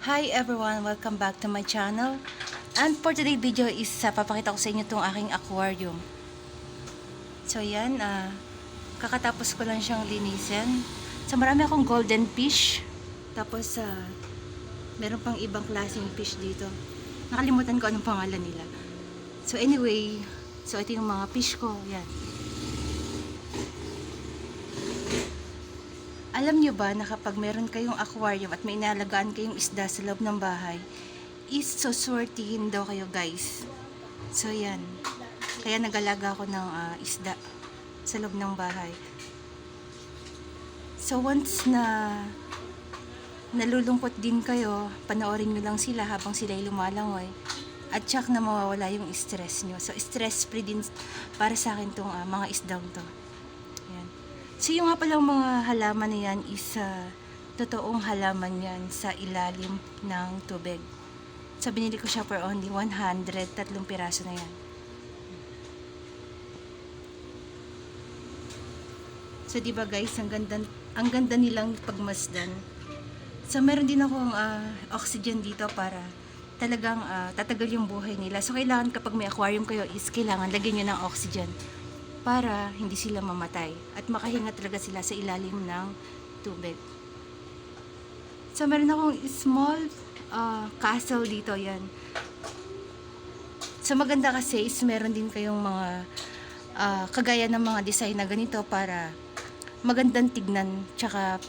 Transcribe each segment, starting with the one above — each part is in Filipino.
Hi everyone! Welcome back to my channel. And for today's video is uh, papakita ko sa inyo itong aking aquarium. So yan, ah, kakatapos ko lang siyang linisin. So marami akong golden fish. Tapos ah, meron pang ibang klaseng fish dito. Nakalimutan ko anong pangalan nila. So anyway, so ito yung mga fish ko. Yan. Alam nyo ba na kapag meron kayong aquarium at may inalagaan kayong isda sa loob ng bahay, is so swertihin daw kayo guys. So yan. Kaya nagalaga ako ng ah, isda sa loob ng bahay. So once na nalulungkot din kayo, panoorin nyo lang sila habang sila'y lumalangoy. At tsak na mawawala yung stress nyo. So stress free din para sa akin tong ah, mga isdang to. So yung nga palang mga halaman na yan is ah, totoong halaman yan sa ilalim ng tubig. So binili ko siya for only 100, tatlong piraso na yan. So di ba guys, ang ganda ang ganda nilang pagmasdan. So meron din akong ah, oxygen dito para talagang ah, tatagal yung buhay nila. So kailangan kapag may aquarium kayo is kailangan lagyan nyo ng oxygen para hindi sila mamatay at makahinga talaga sila sa ilalim ng tubig. So meron akong small ah, castle dito yan. So maganda kasi is meron din kayong mga ah, kagaya ng mga design na ganito para magandang tignan tsaka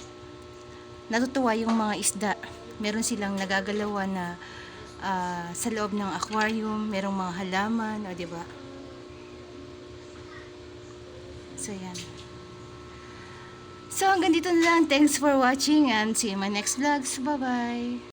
natutuwa yung mga isda. Meron silang nagagalawan na ah, sa loob ng aquarium, merong mga halaman, o ba? So yan. So hanggang dito na lang. Thanks for watching and see you in my next vlogs. Bye-bye!